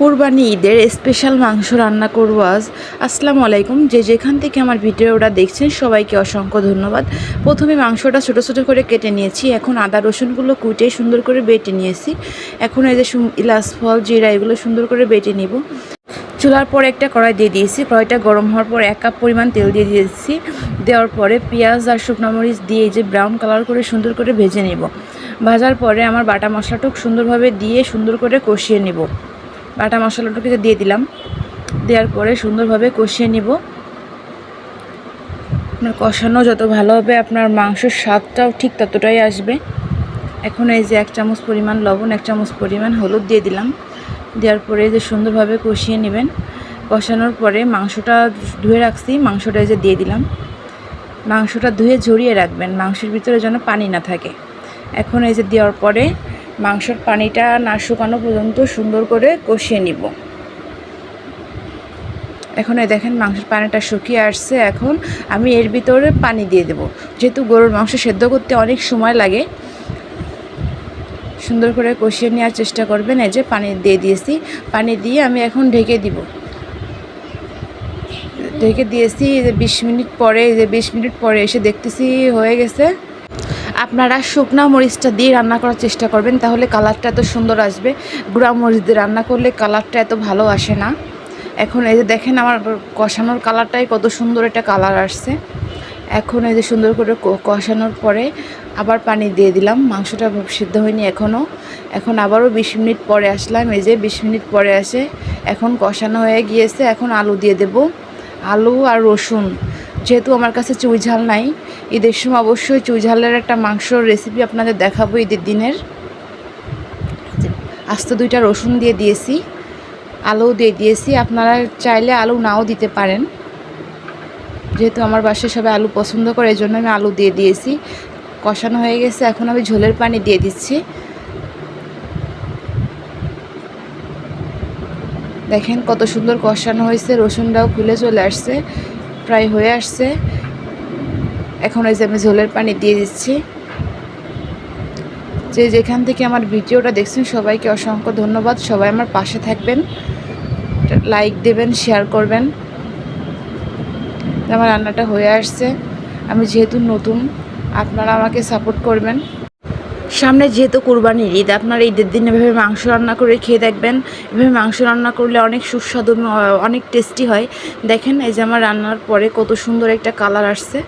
কোরবানি ঈদের স্পেশাল মাংস রান্না করব আজ। আসসালামু আলাইকুম। যে যেখান থেকে আমার ভিডিওটা দেখছেন, সবাইকে অসংখ্য ধন্যবাদ। প্রথমে মাংসটা ছোটো ছোটো করে কেটে নিয়েছি। এখন আদা রসুনগুলো কুটে সুন্দর করে বেটে নিয়েছি। এখন এই যে ইলাচ ফল, জিরা, এগুলো সুন্দর করে বেটে নিব। চুলার পরে একটা কড়াই দিয়ে দিয়েছি। কড়াইটা গরম হওয়ার পর এক কাপ পরিমাণ তেল দিয়ে দিয়েছি। দেওয়ার পরে পেঁয়াজ আর শুকনো মরিচ দিয়ে যে ব্রাউন কালার করে সুন্দর করে ভেজে নেব। ভাজার পরে আমার বাটা মশলাটুক সুন্দরভাবে দিয়ে সুন্দর করে কষিয়ে নেব। বাটা মশলাটুকে দিয়ে দিলাম। দেওয়ার পরে সুন্দরভাবে কষিয়ে নিব। আপনার কষানো যত ভালো হবে, আপনার মাংসের স্বাদটাও ঠিক ততটাই আসবে। এখন এই যে এক চামচ পরিমাণ লবণ, এক চামচ পরিমাণ হলুদ দিয়ে দিলাম। দেওয়ার পরে যে সুন্দরভাবে কষিয়ে নেবেন। কষানোর পরে মাংসটা ধুয়ে রাখছি, মাংসটা এই যে দিয়ে দিলাম। মাংসটা ধুয়ে ঝরিয়ে রাখবেন, মাংসের ভিতরে যেন পানি না থাকে। এখন এই যে দেওয়ার পরে মাংসের পানিটা না শুকানো পর্যন্ত সুন্দর করে কষিয়ে নিব। এখন এই দেখেন মাংসের পানিটা শুকিয়ে আসছে। এখন আমি এর ভিতরে পানি দিয়ে দেব। যেহেতু গরুর মাংস সেদ্ধ করতে অনেক সময় লাগে, সুন্দর করে কষিয়ে নেওয়ার চেষ্টা করবেন। এই যে পানি দিয়ে দিয়েছি। পানি দিয়ে আমি এখন ঢেকে দিব। ঢেকে দিয়েছি যে বিশ মিনিট পরে যে বিশ মিনিট পরে এসে দেখতেছি হয়ে গেছে। আপনারা শুকনা মরিচটা দিয়ে রান্না করার চেষ্টা করবেন, তাহলে কালারটা এত সুন্দর আসবে। গুঁড়া মরিচ দিয়ে রান্না করলে কালারটা এত ভালো আসে না। এখন এই যে দেখেন আমার কষানোর কালারটাই কত সুন্দর একটা কালার আসছে। এখন এই যে সুন্দর করে কষানোর পরে আবার পানি দিয়ে দিলাম। মাংসটা সিদ্ধ হয়নি এখনও এখন আবারও বিশ মিনিট পরে আসলাম। এই যে বিশ মিনিট পরে আসে। এখন কষানো হয়ে গিয়েছে। এখন আলু দিয়ে দেব। আলু আর রসুন। যেহেতু আমার কাছে চুই ঝাল নাই, ঈদের সময় অবশ্যই চুই ঝালের একটা মাংসর রেসিপি আপনাদের দেখাবো ঈদের দিনের। আস্ত দুইটা রসুন দিয়ে দিয়েছি আলু দিয়ে দিয়েছি। আপনারা চাইলে আলু নাও দিতে পারেন। যেহেতু আমার বাসায় সবাই আলু পছন্দ করে এই জন্য আমি আলু দিয়ে দিয়েছি। কষানো হয়ে গেছে, এখন আমি ঝোলের পানি দিয়ে দিচ্ছি। দেখেন কত সুন্দর কষানো হয়েছে, রসুনটাও খুলে চলে আসছে। প্রায় হয়ে আসছে। এখন ওই যে আমি ঝোলের পানি দিয়ে দিচ্ছি। যে যেখান থেকে আমার ভিডিওটা দেখছেন, সবাইকে অসংখ্য ধন্যবাদ। সবাই আমার পাশে থাকবেন, লাইক দেবেন, শেয়ার করবেন। আমার রান্নাটা হয়ে আসছে। আমি যেহেতু নতুন, আপনারা আমাকে সাপোর্ট করবেন। সামনে যেহেতু কুরবানির ঈদ, আপনার ঈদের দিন এভাবে মাংস রান্না করে খেয়ে দেখবেন। এভাবে মাংস রান্না করলে অনেক সুস্বাদু অনেক টেস্টি হয়। দেখেন এই যে আমার রান্নার পরে কত সুন্দর একটা কালার আসছে।